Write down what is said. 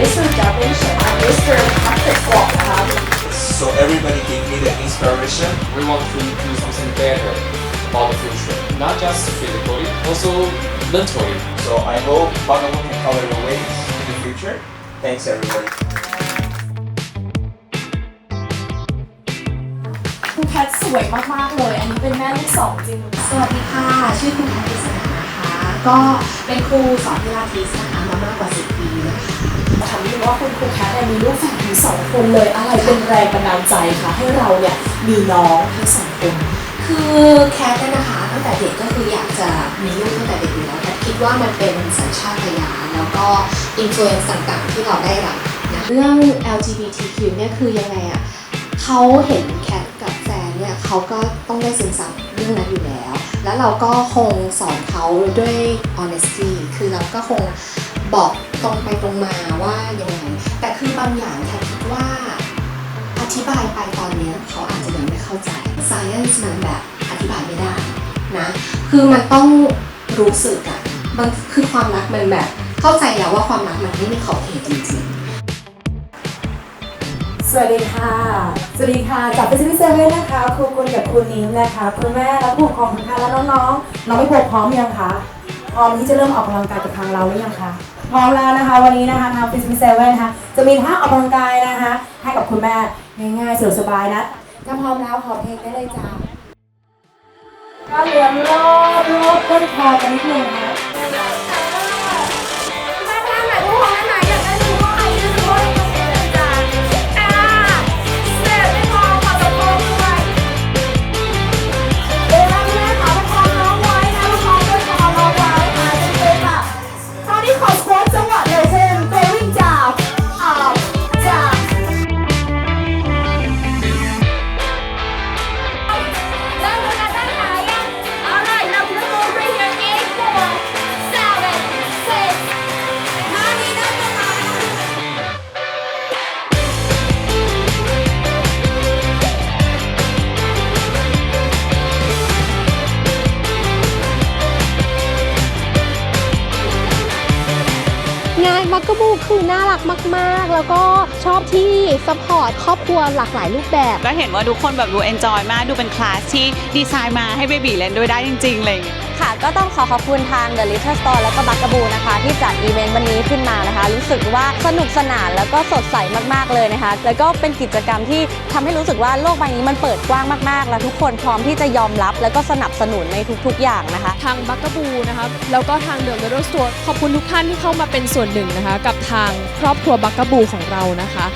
So everybody gave me the inspiration. We want to do something better about the future, not just physically, also mentally. So I hope Bhagavan can cover the way in the future. Thanks everybody. Thank คุณแพทสวยมากๆเลย อันนี้เป็นแม่ลูกสองจริง สวัสดีค่ะ ชื่อคุณแพทย์สนะคะ ก็เป็นครูสอนพิลาทิสนะคะมามากกว่า ถามนิดนึงว่าคุณครูแพทเนี่ยมีลูกแฝดถึงสองคนเลย อะไรเป็นแรงบันดาลใจคะให้เราเนี่ยมีน้องทั้งสองคนคือแคทเนี่ยนะคะตั้งแต่เด็กก็คืออยากจะมีลูกตั้งแต่เด็กอยู่แล้วแคทคิดว่ามันเป็นสัญชาตญาณแล้วก็อิ f ฟ u เ n นซ์ต่างๆ ที่เราได้รับนะเรื่อง LGBTQ เนี่ยคือยังไงอะ่ะเขาเห็นแคทกับแฟนเนี่ยเขาก็ต้องได้ซึมซับเรื่องนั้นอยู่แล้ว แล้วเราก็คงสอนเขาด้วย honesty คือเราก็คง บอกตรงไปตรงมาว่ายังไงแต่คือบางอย่างแคทคิดว่าอธิบายไปตอนเนี้ยเขาอาจจะยังไม่เข้าใจ science มันแบบอธิบายไม่ได้นะ คือมันต้องรู้สึกอะมันคือความรักมันแบบ เข้าใจแล้วว่าความรักมันไม่มีขอบเขตจริงๆสวัสดีค่ะ สวัสดีค่ะจาก Pacific Seven นะคะครูกุลกับครูนิ้งนะคะคุณแม่และผู้ปกครองทุกท่านและน้องๆน้องไม่พบพร้อมยังคะพร้อมที่จะเริ่มออกกำลังกายกับทางเราหรือยังคะ พร้อมแล้วนะคะ วันนี้นะคะทางฟิสิกส์เซเว่นะคะจะมีท่าออกกำลังกายนะคะ ให้กับคุณแม่ง่ายๆสะดวกสบายนะถ้าพร้อมแล้วขอเพลงได้เลยจ้าก็เหลือมรอบรอบต้นคอกันนิดนึงนะ งานมักกะบูคือน่ารักมาก ๆ แล้วก็ชอบที่สปอร์ตครอบครัวหลากหลายรูปแบบ ก็เห็นว่าทุกคนแบบดูเอนจอยมากดูเป็นคลาสที่ดีไซน์มาให้เบบีเล่นด้วยได้จริงๆอะไรอย่างเลยค่ะก็ต้องขอขอบคุณทาง The Little Store แล้วก็บักกะบูนะคะ ที่จัดอีเวนต์วันนี้ขึ้นมานะคะ รู้สึกว่าสนุกสนานแล้วก็สดใสมากๆเลยนะคะ แล้วก็เป็นกิจกรรมที่ทำให้รู้สึกว่าโลกใบนี้มันเปิดกว้างมากๆ แล้วทุกคนพร้อมที่จะยอมรับ แล้วก็สนับสนุนในทุกๆอย่างนะคะ ทางบักก a บูนะคะแล้วก็ทางเดอะ l ร t ส e ต o ร์ขอบคุณทุกท่านที่เข้ามาเป็นส่วนหนึ่งนะคะ กับทางครอบครัวบักกะบูของเรานะคะ